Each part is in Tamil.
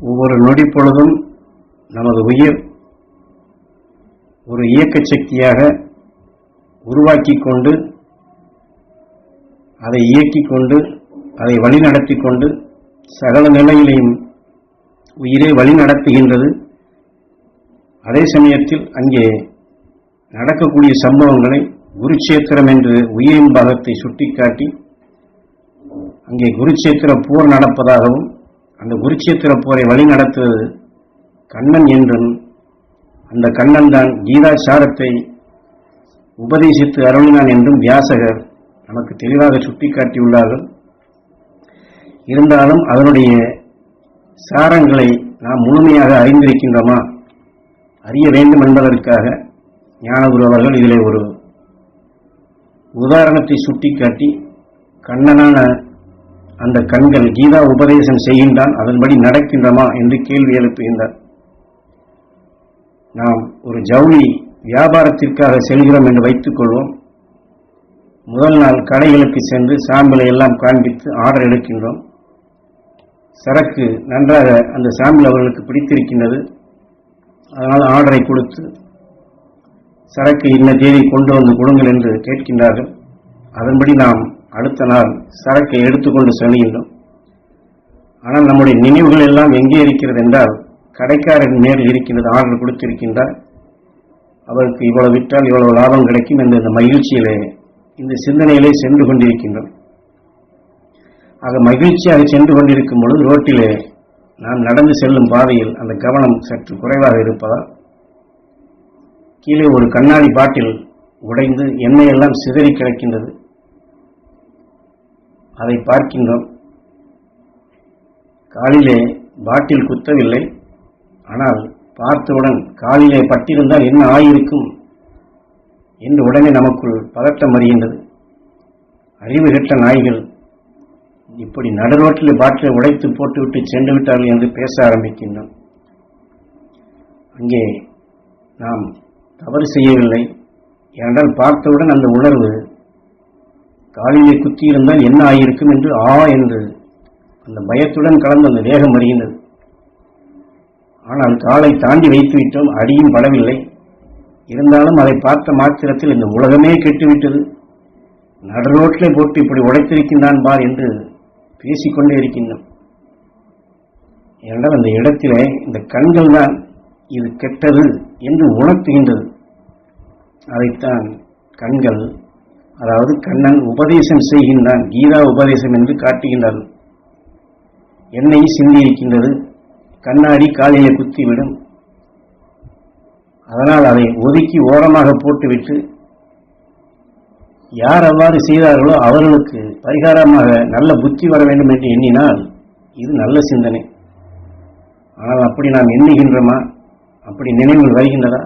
ஒவ்வொரு நொடி பொழுதும் நமது உயிர் ஒரு இயக்க சக்தியாக உருவாக்கி கொண்டு அதை இயக்கிக் கொண்டு அதை வழிநடத்தி கொண்டு சகல நிலையிலையும் உயிரை வழிநடத்துகின்றது. அதே சமயத்தில் அங்கே நடக்கக்கூடிய சம்பவங்களை குருச்சேத்திரம் என்று உயிரின் பாகத்தை சுட்டிக்காட்டி அங்கே குருச்சேத்திர போர் நடப்பதாகவும் அந்த குருச்சேத்திர போரை வழிநடத்துவது கண்ணன் என்றும் அந்த கண்ணன் தான் கீதாச்சாரத்தை உபதேசித்து அருளினான் என்றும் வியாசகர் நமக்கு தெளிவாக சுட்டிக்காட்டியுள்ளார்கள். இருந்தாலும் அதனுடைய சாரங்களை நாம் முழுமையாக அறிந்திருக்கின்றோமா? அறிய வேண்டும் என்பதற்காக ஞானகுரு அவர்கள் இதிலே ஒரு உதாரணத்தை சுட்டிக்காட்டி கண்ணனான அந்த கண்கள் கீதா உபதேசம் செய்கின்றான் அதன்படி நடக்கின்றமா என்று கேள்வி எழுப்புகின்றார் நாம் ஒரு ஜவுளி வியாபாரத்திற்காக செல்கிறோம் என்று வைத்துக் கொள்வோம். முதல் நாள் கடைகளுக்கு சென்று சாம்பிளை எல்லாம் காண்பித்து ஆர்டர் எடுக்கின்றோம். சரக்கு நன்றாக அந்த சாம்பிள் அவர்களுக்கு பிடித்திருக்கின்றது. அதனால் ஆர்டரை கொடுத்து சரக்கு இன்ன தேதி கொண்டு வந்து கொடுங்கள் என்று கேட்கின்றார்கள். அதன்படி நாம் அடுத்த நாள் சரக்கை எடுத்துக்கொண்டு செல்கின்றோம். ஆனால் நம்முடைய நினைவுகள் எல்லாம் எங்கே இருக்கிறது என்றால் கடைக்காரன் நேரில் இருக்கின்றது ஆர்டர் கொடுத்திருக்கின்றார். அவருக்கு இவ்வளவு விற்றால் இவ்வளவு லாபம் கிடைக்கும் என்ற இந்த மகிழ்ச்சியிலே இந்த சிந்தனையிலே சென்று கொண்டிருக்கின்றோம். ஆக மகிழ்ச்சியாக சென்று கொண்டிருக்கும் பொழுது ரோட்டிலே நாம் நடந்து செல்லும் பாதையில் அந்த கவனம் சற்று குறைவாக இருப்பதால் கீழே ஒரு கண்ணாடி பாட்டில் உடைந்து எண்ணெய் எல்லாம் சிதறி கிடக்கின்றது. அதை பார்க்கின்றோம். காலிலே பாட்டில் குத்தவில்லை. ஆனால் பார்த்தவுடன் காலிலே பட்டிருந்தால் என்ன ஆயிருக்கும் என்று உடனே நமக்குள் பதட்டம் வருகின்றது. அறிவு கெட்ட நாய்கள் இப்படி நடுரோட்டில் பாட்டிலை உடைத்து போட்டுவிட்டு சென்று விட்டார்கள் என்று பேச ஆரம்பிக்கின்றோம். அங்கே நாம் தவறு செய்யவில்லை. ஏனென்றால் பார்த்தவுடன் அந்த உணர்வு காலிலே குத்தியிருந்தால் என்ன ஆகியிருக்கும் என்று ஆ என்று அந்த பயத்துடன் கலந்து அந்த வேகம் வருகின்றது ஆனால் காலை தாண்டி வைத்து விட்டோம் அடியும் படவில்லை. இருந்தாலும் அதை பார்த்த மாத்திரத்தில் இந்த உலகமே கெட்டுவிட்டது. நடுரோட்டிலே போட்டு இப்படி உடைத்திருக்கின்றான் பார் என்று பேசிக்கொண்டே இருக்கின்றோம். ஏனென்றால் அந்த இடத்திலே இந்த கண்கள் தான் இது கெட்டது என்று உணர்த்துகின்றது. அதைத்தான் கண்கள் அதாவது கண்ணன் உபதேசம் செய்கின்றான் கீதா உபதேசம் என்று காட்டுகின்றார்கள் எண்ணெய் சிந்தியிருக்கின்றது கண்ணாடி காலையை குத்திவிடும். அதனால் அதை ஒதுக்கி ஓரமாக போட்டுவிட்டு யார் அவ்வாறு செய்தார்களோ அவர்களுக்கு பரிகாரமாக நல்ல புத்தி வர வேண்டும் என்று எண்ணினால் இது நல்ல சிந்தனை. ஆனால் அப்படி நாம் எண்ணுகின்றோமா? அப்படி நினைவுகள் வருகின்றதா?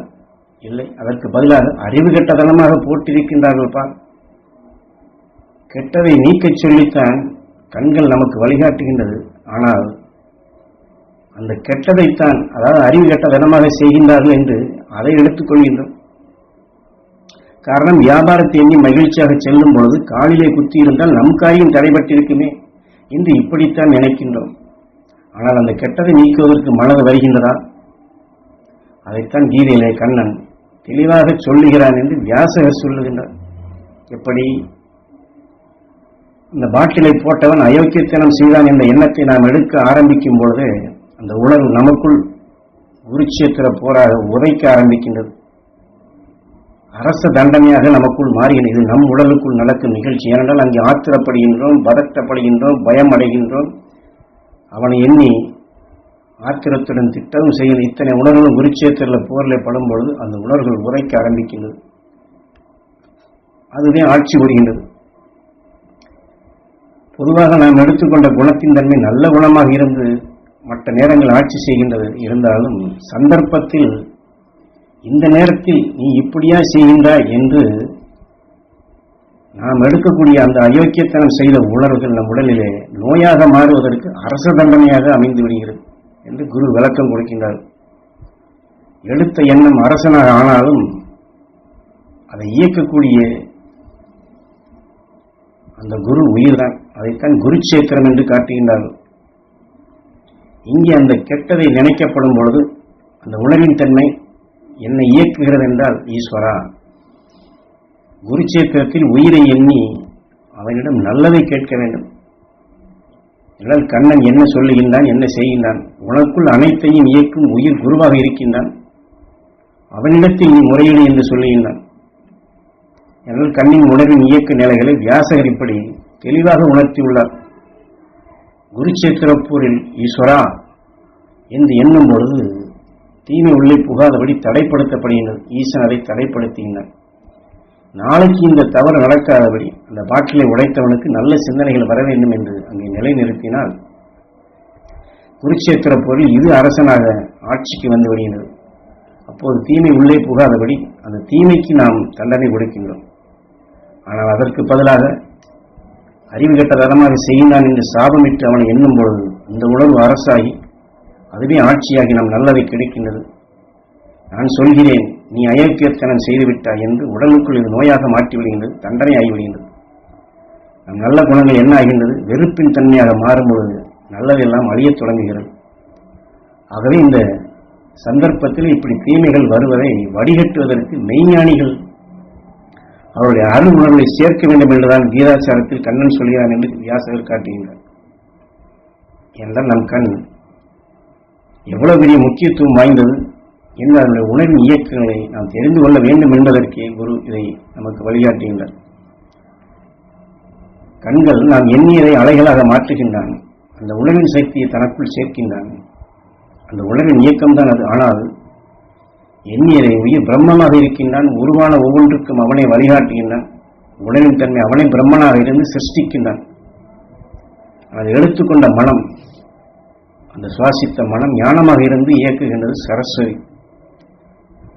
இல்லை. அதற்கு பதிலாக அறிவு கெட்டதனமாக போட்டிருக்கின்றார்கள்ப்பா கெட்டதை நீக்கச் சொல்லித்தான் கண்கள் நமக்கு வழிகாட்டுகின்றது. ஆனால் அந்த கெட்டதைத்தான் அதாவது அறிவு கெட்டதனமாக செய்கின்றார்கள் என்று அதை எடுத்துக்கொள்கின்றோம் காரணம் வியாபாரத்தை எண்ணி மகிழ்ச்சியாக செல்லும் பொழுது காலிலே குத்தி இருந்தால் நம் காரியம் தடைபட்டிருக்குமே என்று இப்படித்தான் நினைக்கின்றோம். ஆனால் அந்த கெட்டதை நீக்குவதற்கு மனது வருகின்றதா? அதைத்தான் கீதையிலே கண்ணன் தெளிவாக சொல்லுகிறான் என்று வியாசகர் சொல்லுகின்றார். எப்படி? இந்த பாட்டிலை போட்டவன் அயோக்கியத்தனம் செய்தான் என்ற எண்ணத்தை நாம் எடுக்க ஆரம்பிக்கும் பொழுது அந்த உணர்வு நமக்குள் குருட்சேத்திர போராக உதைக்க ஆரம்பிக்கின்றது. அரச தண்டனையாக நமக்குள் மாறுகிறது இது நம் உடலுக்குள் நடக்கும் நிகழ்ச்சி. ஏனென்றால் அங்கே ஆத்திரப்படுகின்றோம் பதட்டப்படுகின்றோம் பயம் அடைகின்றோம் அவனை எண்ணி ஆத்திரத்துடன் திட்டமும் செய்யும் இத்தனை உணர்வுகளும் குருட்சேத்திரில் போரில் படும் பொழுது அந்த உணர்வுகள் உரைக்க ஆரம்பிக்கின்றது. அதுவே ஆட்சி புரிகின்றது. பொதுவாக நாம் எடுத்துக்கொண்ட குணத்தின் தன்மை நல்ல குணமாக இருந்து மற்ற நேரங்கள் ஆட்சி செய்கின்றது. இருந்தாலும் சந்தர்ப்பத்தில் இந்த நேரத்தில் நீ இப்படியா செய்கின்றாய் என்று நாம் எடுக்கக்கூடிய அந்த அயோக்கியத்தனம் செய்த உணர்வுகள் நம் உடலிலே நோயாக மாறுவதற்கு அரச தண்டனையாக அமைந்து விடுகிறது என்று குரு விளக்கம் கொடுக்கின்றார். எடுத்த எண்ணம் அரசனாக ஆனாலும் அதை இயக்கக்கூடிய அந்த குரு உயிர் தான் அதைத்தான் குருட்சேத்திரம் என்று காட்டுகின்றார்கள். இங்கே அந்த கெட்டதை நினைக்கப்படும் பொழுது அந்த உணவின் தன்மை என்னை இயக்குகிறது என்றால் ஈஸ்வரா. குருச்சேத்திரத்தில் உயிரை எண்ணி அவனிடம் நல்லதை கேட்க வேண்டும். என்றால் கண்ணன் என்ன சொல்லுகின்றான் என்ன செய்கின்றான்? உனக்குள் அனைத்தையும் இயக்கும் உயிர் குருவாக இருக்கின்றான். அவனிடத்தில் நீ முறையீடு என்று சொல்லுகின்றான். என்றால் கண்ணின் உணர்வின் இயக்க நிலைகளை வியாசகர் இப்படி தெளிவாக உணர்த்தியுள்ளார். குருச்சேத்திரப்பூரில் ஈஸ்வரா என்று எண்ணும் பொழுது தீமை உள்ளே புகாதபடி தடைப்படுத்தப்படுகின்றது ஈசன் அதை தடைப்படுத்துகின்றான் நாளைக்கு இந்த தவறு நடக்காதபடி அந்த பாட்டிலை உடைத்தவனுக்கு நல்ல சிந்தனைகள் வர வேண்டும் என்று அங்கே நிலைநிறுத்தினால் குருச்சேத்திர போரில் இது அரசனாக ஆட்சிக்கு வந்து விடுகின்றது. அப்போது தீமை உள்ளே புகாதபடி அந்த தீமைக்கு நாம் தண்டனை கொடுக்கின்றோம். ஆனால் அதற்கு பதிலாக அறிவு கெட்ட தரமாக செய்கின்றான் என்று சாபமிட்டு அவனை எண்ணும் பொழுது இந்த உணர்வு அரசாகி அதுவே ஆட்சியாகி நம் நல்லதை கிடைக்கின்றது. நான் சொல்கிறேன் நீ அயோக்கியத்தனம் செய்துவிட்டாய் என்று உடலுக்குள் இது நோயாக மாற்றி விடுகின்றது தண்டனை ஆகிவிடுகின்றது நம் நல்ல குணங்கள் என்ன ஆகின்றது? வெறுப்பின் தன்மையாக மாறும் பொழுது நல்லதெல்லாம் அழியத் தொடங்குகிறது. ஆகவே இந்த சந்தர்ப்பத்தில் இப்படி தீமைகள் வருவதை வடிகட்டுவதற்கு மெய்ஞானிகள் அவருடைய அருள் உணர்வை சேர்க்க வேண்டும் என்றுதான் கீதாச்சாரத்தில் கண்ணன் சொல்கிறான் என்று வியாசகர் காட்டுகின்றார். என்றால் நம் கண் எவ்வளவு பெரிய முக்கியத்துவம் வாய்ந்தது என்று அதனுடைய உணர்வின் இயக்கங்களை நாம் தெரிந்து கொள்ள வேண்டும் என்பதற்கே குரு இதை நமக்கு வழிகாட்டுகின்றார். கண்கள் நாம் எண்ணியதை அலைகளாக மாற்றுகின்றான். அந்த உணவின் சக்தியை தனக்குள் சேர்க்கின்றான். அந்த உணவின் இயக்கம்தான் அது. ஆனால் எண்ணியதை உயிர் பிரம்மமாக இருக்கின்றான் உருவான ஒவ்வொன்றுக்கும் அவனை வழிகாட்டுகின்றான் உடலின் தன்மை அவனை பிரம்மனாக இருந்து சிருஷ்டிக்கின்றான். அதை எடுத்துக்கொண்ட மனம் அந்த சுவாசித்த மனம் ஞானமாக இருந்து இயக்குகின்றது சரஸ்வதி.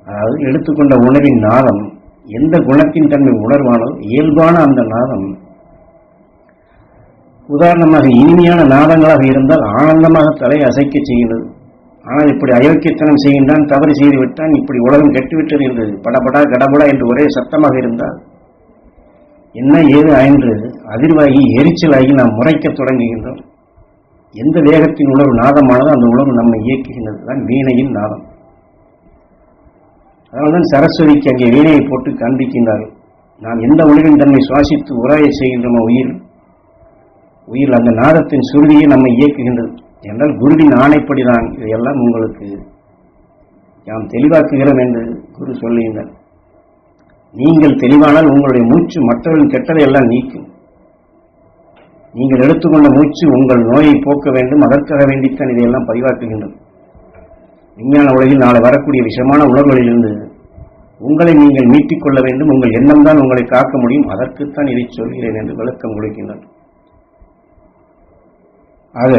அதாவது எடுத்துக்கொண்ட உணர்வின் நாதம் எந்த குணத்தின் தன்மை உணர்வானோ இயல்பான அந்த நாதம் உதாரணமாக இனிமையான நாதங்களாக இருந்தால் ஆனந்தமாக தலை அசைக்க செய்கிறது ஆனால் இப்படி அயோக்கியத்தனம் செய்கின்றான் தவறு செய்து விட்டான் இப்படி உலகம் கெட்டுவிட்டது என்று படபடா கடபடா என்று ஒரே சத்தமாக இருந்தால் என்ன ஏது என்று அதிர்வாகி எரிச்சலாகி நாம் முறைக்கத் தொடங்குகின்றோம். எந்த வேகத்தின் உணர்வு நாதமானதோ அந்த உணர்வு நம்மை இயக்குகின்றது. தான் வீணையின் நாதம். அதனால்தான் சரஸ்வதிக்கு அங்கே வீணையை போட்டு காண்பிக்கின்றார்கள் நாம் எந்த உணர்வின் தன்னை சுவாசித்து உராய செய்கின்றோமோ உயிர் உயிர் அந்த நாதத்தின் சுருதியை நம்மை இயக்குகின்றது. என்றால் குருவின் ஆணைப்படிதான் இதையெல்லாம் உங்களுக்கு நாம் தெளிவாக்குகிறோம் என்று குரு சொல்லுகின்றார். நீங்கள் தெளிவானால் உங்களுடைய மூச்சு மற்றவர்களின் கெட்டதை எல்லாம் நீக்கும். நீங்கள் எடுத்துக்கொண்ட மூச்சு உங்கள் நோயை போக்க வேண்டும் அதற்காக வேண்டித்தான் இதையெல்லாம் பதிவாக்குகின்றோம். விஞ்ஞான உலகில் நாளை வரக்கூடிய விஷமான உலகங்களிலிருந்து உங்களை நீங்கள் மீட்டிக் கொள்ள வேண்டும் உங்கள் எண்ணம் தான் உங்களை காக்க முடியும் அதற்குத்தான் இதை சொல்கிறேன் என்று விளக்கம் கொடுக்கின்றனர் ஆக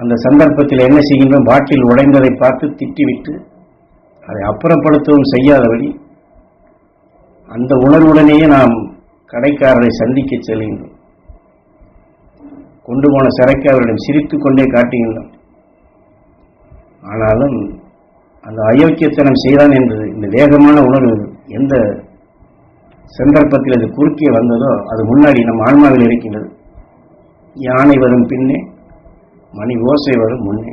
அந்த சந்தர்ப்பத்தில் என்ன செய்கின்றோம்? பாட்டில் உடைந்ததை பார்த்து திட்டிவிட்டு அதை அப்புறப்படுத்தவும் செய்யாதபடி அந்த உணர்வுடனேயே நாம் கடைக்காரரை சந்திக்க செல்கின்றோம். கொண்டு போன சிறைக்கு அவரிடம் சிரித்து கொண்டே காட்டுகின்றோம். ஆனாலும் அந்த அயோக்கியத்தனம் செய்தான் என்று இந்த வேகமான உணர்வு எந்த சந்தர்ப்பத்தில் அது குறுக்கே வந்ததோ அது முன்னாடி நம் ஆன்மாவில் இருக்கின்றது. யானை வரும் பின்னே மணி ஓசை வரும் முன்னே.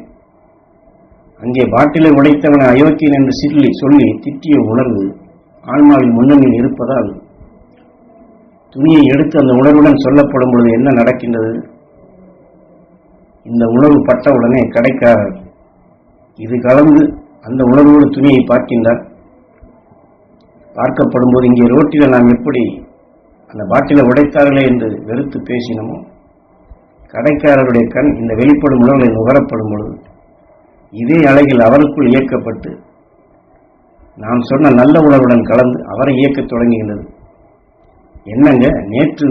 அங்கே பாட்டிலை உடைத்தவனை அயோக்கியன் என்று சொல்லி சொல்லி திட்டிய உணர்வு ஆன்மாவின் முன்னணியில் இருப்பதால் துணியை எடுத்து அந்த உணர்வுடன் சொல்லப்படும் பொழுது என்ன நடக்கின்றது? இந்த உணர்வு பட்டவுடனே கடைக்காரர் இது கலந்து அந்த உணர்வோடு துணியை பார்க்கின்றார். பார்க்கப்படும் போது இங்கே ரோட்டில் நாம் எப்படி அந்த பாட்டிலை உடைத்தார்களே? என்று வெறுத்து பேசினோமோ? கடைக்காரருடைய கண் இந்த வெளிப்படும் உணவுகளை நுகரப்படும் பொழுது இதே அலைகள் அவருக்குள் இயக்கப்பட்டு நாம் சொன்ன நல்ல உணர்வுடன் கலந்து அவரை இயக்கத் தொடங்குகின்றது. என்னங்க நேற்று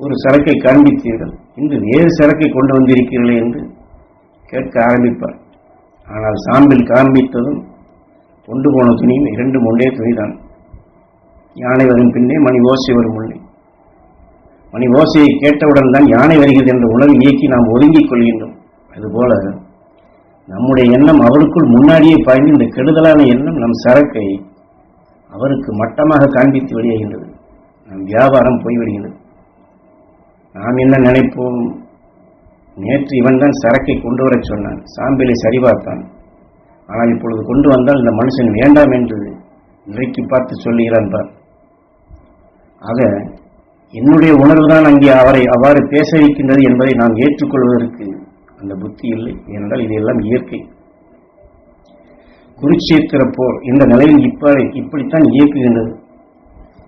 ஒரு சரக்கை காண்பித்தீர்கள் இன்று வேறு சரக்கை கொண்டு வந்திருக்கிறீர்களே என்று கேட்க ஆரம்பிப்பார். ஆனால் சாம்பில் காண்பித்ததும் கொண்டு போன துணியும் இரண்டு ஒன்றே துணிதான். யானை வரும் பின்னே மணி ஓசை வரும் முன்னே. மணி ஓசையை கேட்டவுடன் தான் யானை வருகிறது என்ற உணர்வு இயக்கி நாம் ஒதுங்கிக் கொள்கின்றோம். அதுபோல நம்முடைய எண்ணம் அவருக்குள் முன்னாடியே பாய்ந்து இந்த கெடுதலான எண்ணம் நம் சரக்கை அவருக்கு மட்டமாக காண்பித்து வெளியாகின்றது. நம் வியாபாரம் போய்விடுகின்றது நாம் என்ன நினைப்போம்? நேற்று இவன் தான் சரக்கை கொண்டு வரச் சொன்னான். சாம்பிலை சரிபார்த்தான். ஆனால் இப்பொழுது கொண்டு வந்தால் இந்த மனுஷன் வேண்டாம் என்று இன்றைக்கு பார்த்து சொல்லுகிறான் பார். ஆக என்னுடைய உணர்வுதான் அங்கே அவரை அவ்வாறு பேச வைக்கின்றது என்பதை நாம் ஏற்றுக்கொள்வதற்கு அந்த புத்தி இல்லை. ஏனென்றால் இதையெல்லாம் இயற்கை. குருட்சேத்திர போர் இந்த நிலையில் இப்படி இப்படித்தான் இயக்குகின்றது.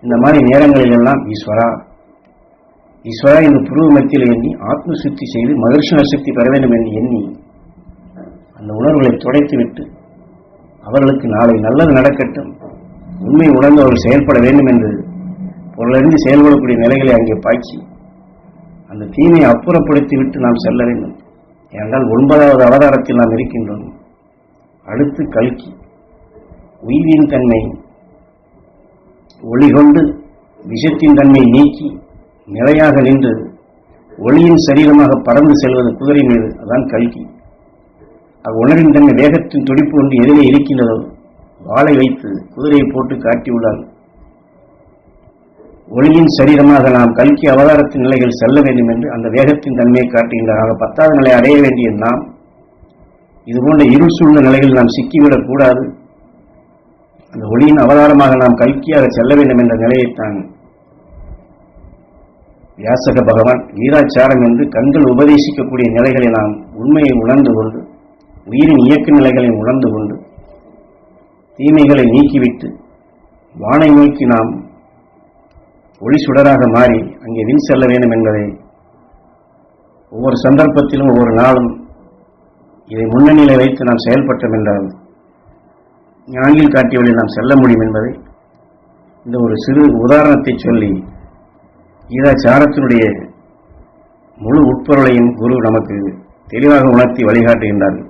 இந்த மாதிரி நேரங்களில் எல்லாம் ஈஸ்வரா ஈஸ்வரா என்று புருவ மத்தியில் எண்ணி ஆத்ம சுத்தி செய்து மகிழ்ச்சி சக்தி பெற வேண்டும் என்று எண்ணி அந்த உணர்வுகளை துடைத்துவிட்டு அவர்களுக்கு நாளை நல்லது நடக்கட்டும் உண்மை உணர்ந்து அவர்கள் செயல்பட வேண்டும் என்று பொருளறிந்து செயல்படக்கூடிய நிலைகளை அங்கே பாய்ச்சி அந்த தீமையை அப்புறப்படுத்திவிட்டு நாம் செல்ல வேண்டும். ஏனென்றால் ஒன்பதாவது அவதாரத்தில் நாம் இருக்கின்றோம். அடுத்து கல்கி. உயிரின் தன்மை ஒளி கொண்டு விஷத்தின் தன்மை நீக்கி நிலையாக நின்று ஒளியின் சரீரமாக பறந்து செல்வது குதிரை மீது அதான் கல்கி. அது உணரின் தன்மை வேகத்தின் துடிப்பு ஒன்று எதிரே இருக்கின்றதோ வாளை வைத்து குதிரையை போட்டு காட்டியுள்ளான் ஒளியின் சரீரமாக நாம் கல்கி அவதாரத்தின் நிலைகள் செல்ல வேண்டும் என்று அந்த வேகத்தின் தன்மையை காட்டுகின்றார் ஆக பத்தாவது நிலை அடைய வேண்டிய நாம். இதுபோன்ற இருள் சூழ்ந்த நிலைகளில் நாம் சிக்கிவிடக் கூடாது. அந்த ஒளியின் அவதாரமாக நாம் கல்கியாக செல்ல வேண்டும் என்ற நிலையைத்தான் வியாசக பகவான் வீராச்சாரம் என்று கண்கள் உபதேசிக்கக்கூடிய நிலைகளை நாம் உண்மையை உணர்ந்து கொண்டு உயிரின் இயக்க நிலைகளை உணர்ந்து கொண்டு தீமைகளை நீக்கிவிட்டு வானை நோக்கி நாம் ஒளி சுடராக மாறி அங்கே வின் செல்ல வேண்டும் என்பதை ஒவ்வொரு சந்தர்ப்பத்திலும் ஒவ்வொரு நாளும் இதை முன்னணியிலே வைத்து நாம் செயல்பட்டோம் என்றால் ஞானியில் காட்டிய வழி நாம் செல்ல முடியும் என்பதை இந்த ஒரு சிறு உதாரணத்தை சொல்லி கீதாச்சாரத்தினுடைய முழு உட்பொருளையும் குரு நமக்கு தெளிவாக உணர்த்தி வழிகாட்டுகின்றார்கள்